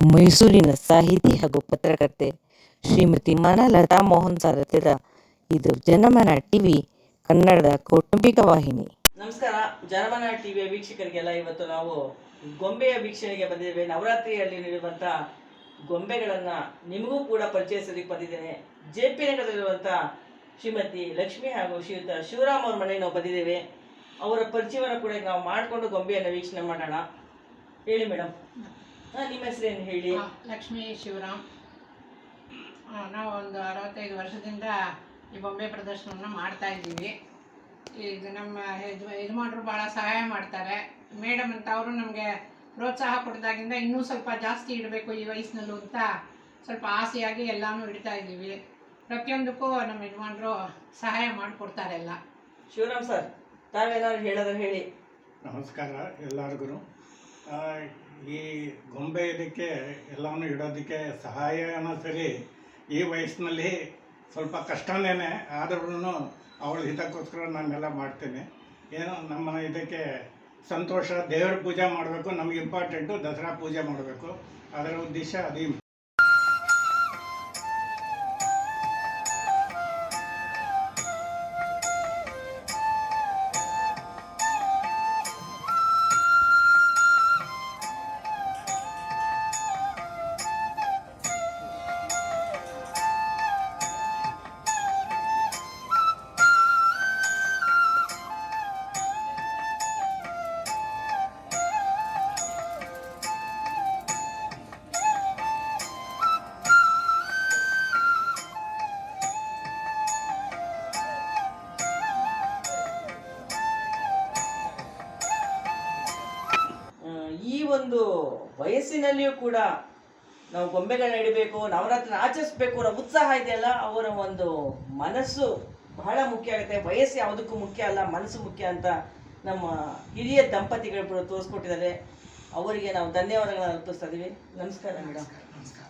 ಮೈಸೂರಿನ ಸಾಹಿತಿ ಹಾಗೂ ಪತ್ರಕರ್ತೆ ಶ್ರೀಮತಿ ಮನಲತಾ ಮೋಹನ್ ಸಾರಥ್ಯದ ಇದು ಜನಮನ ಟಿವಿ, ಕನ್ನಡದ ಕೌಟುಂಬಿಕ ವಾಹಿನಿ. ನಮಸ್ಕಾರ. ಜನಮನ ಟಿವಿಯ ವೀಕ್ಷಕರಿಗೆಲ್ಲ ಇವತ್ತು ನಾವು ಗೊಂಬೆಯ ವೀಕ್ಷಣೆಗೆ ಬಂದಿದ್ದೇವೆ. ನವರಾತ್ರಿಯಲ್ಲಿ ನೀಡುವಂಥ ಗೊಂಬೆಗಳನ್ನ ನಿಮಗೂ ಕೂಡ ಪರಿಚಯಿಸೋದಕ್ಕೆ ಬಂದಿದ್ದೇನೆ. ಜೆ ಪಿ ಶ್ರೀಮತಿ ಲಕ್ಷ್ಮಿ ಹಾಗೂ ಶ್ರೀಯುತ ಶಿವರಾಮ್ ಅವ್ರ ಮನೆಗೆ ನಾವು ಬಂದಿದ್ದೇವೆ. ಅವರ ಪರಿಚಯವನ್ನು ಕೂಡ ನಾವು ಮಾಡಿಕೊಂಡು ಗೊಂಬೆಯನ್ನು ವೀಕ್ಷಣೆ ಮಾಡೋಣ. ಹೇಳಿ ಮೇಡಮ್ ನಿಮ್ಮ ಹೆಸರೇನು ಹೇಳಿ? ಲಕ್ಷ್ಮೀ ಶಿವರಾಮ್. ಆ, ನಾವು ಒಂದು ಅರವತ್ತೈದು ವರ್ಷದಿಂದ ಈ ಬೊಂಬೆ ಪ್ರದರ್ಶನವನ್ನು ಮಾಡ್ತಾ ಇದ್ದೀವಿ. ಇದು ನಮ್ಮ ಯಜ ಯಜಮಾನರು ಭಾಳ ಸಹಾಯ ಮಾಡ್ತಾರೆ. ಮೇಡಮ್ ಅಂತ ಅವರು ನಮಗೆ ಪ್ರೋತ್ಸಾಹ ಕೊಡ್ದಾಗಿಂದ ಇನ್ನೂ ಸ್ವಲ್ಪ ಜಾಸ್ತಿ ಇಡಬೇಕು ಈ ವಯಸ್ಸಿನಲ್ಲೂ ಅಂತ ಸ್ವಲ್ಪ ಆಸೆಯಾಗಿ ಎಲ್ಲನೂ ಇಡ್ತಾ ಇದ್ದೀವಿ. ಪ್ರತಿಯೊಂದಕ್ಕೂ ನಮ್ಮ ಯಜಮಾನರು ಸಹಾಯ ಮಾಡಿಕೊಡ್ತಾರೆ ಎಲ್ಲ. ಶಿವರಾಮ್ ಸರ್ ತಾವೇನಾದ್ರು ಹೇಳೋದು ಹೇಳಿ. ನಮಸ್ಕಾರ ಎಲ್ಲರಿಗೂ ಈ ಗೊಂಬೆ ಇದಕ್ಕೆ, ಎಲ್ಲವನ್ನು ಇಡೋದಕ್ಕೆ ಸಹಾಯನ ಸರಿ, ಈ ವಯಸ್ಸಿನಲ್ಲಿ ಸ್ವಲ್ಪ ಕಷ್ಟನೇ ಆದ್ರೂ ಅವಳ ಹಿತಕ್ಕೋಸ್ಕರ ನಾನೆಲ್ಲ ಮಾಡ್ತೀನಿ. ಏನು, ನಮ್ಮ ಇದಕ್ಕೆ ಸಂತೋಷ, ದೇವ್ರ ಪೂಜೆ ಮಾಡಬೇಕು, ನಮಗೆ ಇಂಪಾರ್ಟೆಂಟು ದಸರಾ ಪೂಜೆ ಮಾಡಬೇಕು. ಅದರ ಉದ್ದೇಶ ಅದು ಒಂದು ವಯಸ್ಸಿನಲ್ಲಿಯೂ ಕೂಡ ನಾವು ಗೊಂಬೆಗಳನ್ನ ಇಡಬೇಕು ನವರಾತ್ರಿ ಆಚರಿಸ್ಬೇಕು ಅನ್ನೋ ಉತ್ಸಾಹ ಇದೆಯಲ್ಲ ಅವರ ಒಂದು ಮನಸ್ಸು ಬಹಳ ಮುಖ್ಯ ಆಗುತ್ತೆ. ವಯಸ್ಸು ಯಾವುದಕ್ಕೂ ಮುಖ್ಯ ಅಲ್ಲ, ಮನಸ್ಸು ಮುಖ್ಯ ಅಂತ ನಮ್ಮ ಹಿರಿಯ ದಂಪತಿಗಳು ತೋರಿಸ್ಕೊಟ್ಟಿದ್ದಾರೆ. ಅವರಿಗೆ ನಾವು ಧನ್ಯವಾದಗಳನ್ನು ಅರ್ಪಿಸ್ತಾ ಇದ್ದೀವಿ ನಮಸ್ಕಾರ ಮೇಡಮ್. ನಮಸ್ಕಾರ.